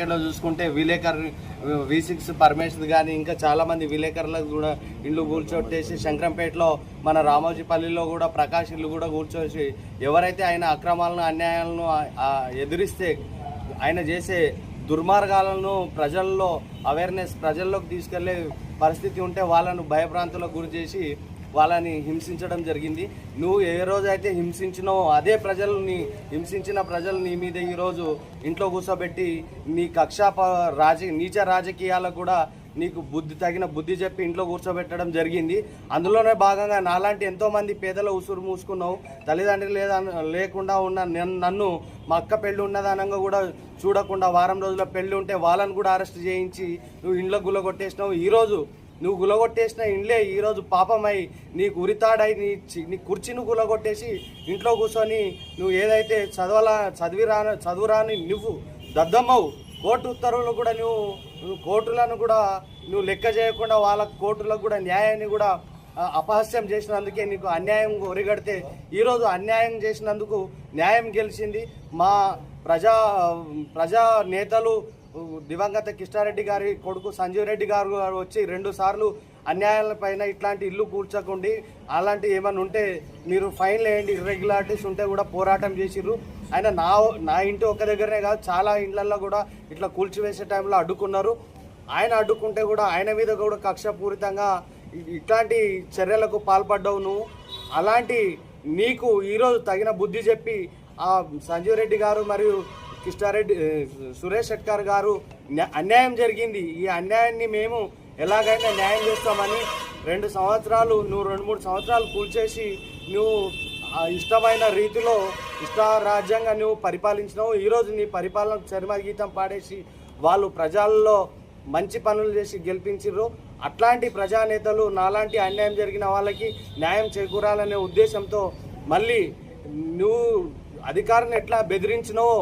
మార్కెట్లో చూసుకుంటే విలేకర్ V six Parameshwar కానీ ఇంకా చాలామంది విలేకరులకు కూడా ఇల్లు కూర్చోట్టేసి శంకరంపేటలో మన రామోజీపల్లిలో కూడా ప్రకాష్ ఇల్లు కూడా కూర్చోసి ఎవరైతే ఆయన అక్రమాలను అన్యాయాలను ఎదురిస్తే ఎదిరిస్తే ఆయన చేసే దుర్మార్గాలను ప్రజల్లో అవేర్నెస్ ప్రజల్లోకి తీసుకెళ్ళే పరిస్థితి ఉంటే వాళ్ళను భయభ్రాంతులకు గురి చేసి వాళ్ళని హింసించడం జరిగింది. నువ్వు ఏ రోజైతే హింసించినో అదే ప్రజల్ని హింసించిన ప్రజలు నీ మీద ఈరోజు ఇంట్లో కూర్చోబెట్టి నీ కక్ష ప- రాజ నీచ రాజకీయాలకు కూడా నీకు బుద్ధి తగిన బుద్ధి చెప్పి ఇంట్లో కూర్చోబెట్టడం జరిగింది. అందులోనే భాగంగా నాలాంటి ఎంతోమంది పేదల ఉసురు మూసుకున్నావు. తల్లిదండ్రులు లేదా లేకుండా ఉన్న నన్ను- నన్ను మా అక్క పెళ్ళి ఉన్నదనంగా కూడా చూడకుండా వారం రోజుల పెళ్ళి ఉంటే వాళ్ళని కూడా అరెస్ట్ చేయించి నువ్వు ఇంట్లో గుల్లగొట్టేసినావు. ఈరోజు నువ్వు గులగొట్టేసిన ఇండ్లే ఈరోజు పాపమై నీకు ఉరితాడై నీ చి- నీ కుర్చీని గులగొట్టేసి ఇంట్లో కూర్చొని నువ్వు ఏదైతే చదవలా చదివి రాని చదువురాని నువ్వు దద్దమ్మవు. కోర్టు ఉత్తర్వులు కూడా నువ్వు నువ్వు కోర్టులను కూడా నువ్వు లెక్క చేయకుండా వాళ్ళ కోర్టులకు కూడా న్యాయాన్ని కూడా అపహాస్యం చేసినందుకే నీకు అన్యాయం ఒరిగడితే ఈరోజు అన్యాయం చేసినందుకు న్యాయం గెలిచింది మా ప్రజా ప్రజా నేతలు దివంగత కిష్టారెడ్డి గారి కొడుకు సంజీవ్ రెడ్డి గారు వచ్చి రెండు సార్లు అన్యాయాలపైన ఇట్లాంటి ఇల్లు కూర్చకుండి అలాంటి ఏమైనా ఉంటే మీరు ఫైన్ వేయండి ఇర్రెగ్యులారిటీస్ ఉంటే కూడా పోరాటం చేసిర్రు. ఆయన నా నా ఇంటి ఒక్క దగ్గరనే కాదు చాలా ఇండ్లల్లో కూడా ఇట్లా కూల్చివేసే టైంలో అడ్డుకున్నారు. ఆయన అడ్డుకుంటే కూడా ఆయన మీద కూడా కక్షపూరితంగా ఇట్లాంటి చర్యలకు పాల్పడ్డావు నువ్వు అలాంటి నీకు ఈరోజు తగిన బుద్ధి చెప్పి సంజీవ్ రెడ్డి గారు మరియు కృష్ణారెడ్డి సురేష్ షెట్కర్ గారు అన్యాయం జరిగింది. ఈ అన్యాయాన్ని మేము ఎలాగైనా న్యాయం చేస్తామని రెండు సంవత్సరాలు నువ్వు రెండు మూడు సంవత్సరాలు కూల్చేసి నువ్వు ఇష్టమైన రీతిలో ఇష్ట రాజ్యంగా నువ్వు పరిపాలించినావు. ఈరోజు నీ పరిపాలన చర్మగీతం పాడేసి వాళ్ళు ప్రజల్లో మంచి పనులు చేసి గెలిపించారు అట్లాంటి ప్రజానేతలు నాలాంటి అన్యాయం జరిగిన వాళ్ళకి న్యాయం చేకూరాలనే ఉద్దేశంతో మళ్ళీ నువ్వు అధికారిని ఎట్లా బెదిరించినావో?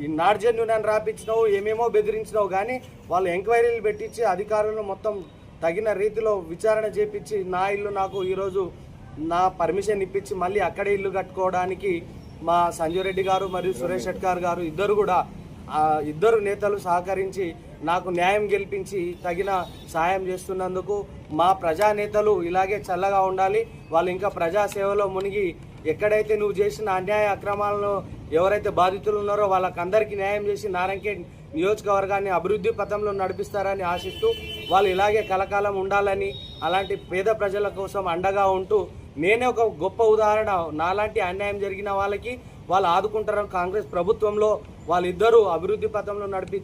ఈ నార్జన్ నన్ను రాపించినావు ఏమేమో బెదిరించినావు కానీ వాళ్ళు ఎంక్వైరీలు పెట్టించి అధికారులను మొత్తం తగిన రీతిలో విచారణ చేపించి నా ఇల్లు నాకు ఈరోజు నా పర్మిషన్ ఇప్పించి మళ్ళీ అక్కడే ఇల్లు కట్టుకోవడానికి మా సంజయ్ రెడ్డి గారు మరియు సురేష్ షెట్కార్ గారు ఇద్దరు కూడా ఇద్దరు నేతలు సహకరించి నాకు న్యాయం గెలిపించి తగిన సాయం చేస్తున్నందుకు మా ప్రజానేతలు ఇలాగే చల్లగా ఉండాలి. వాళ్ళు ఇంకా ప్రజాసేవలో మునిగి ఎక్కడైతే నువ్వు చేసిన అన్యాయ అక్రమాలను ఎవరైతే బాధితులు ఉన్నారో వాళ్ళకందరికీ న్యాయం చేసి నారాయణఖేడ్ నియోజకవర్గాన్ని అభివృద్ధి పథంలో నడిపిస్తారని ఆశిస్తూ వాళ్ళు ఇలాగే కలకాలం ఉండాలని అలాంటి పేద ప్రజల కోసం అండగా ఉంటూ నేనే ఒక గొప్ప ఉదాహరణ. నాలాంటి అన్యాయం జరిగిన వాళ్ళకి వాళ్ళు ఆదుకుంటారని కాంగ్రెస్ ప్రభుత్వంలో వాళ్ళిద్దరూ అభివృద్ధి పథంలో నడిపి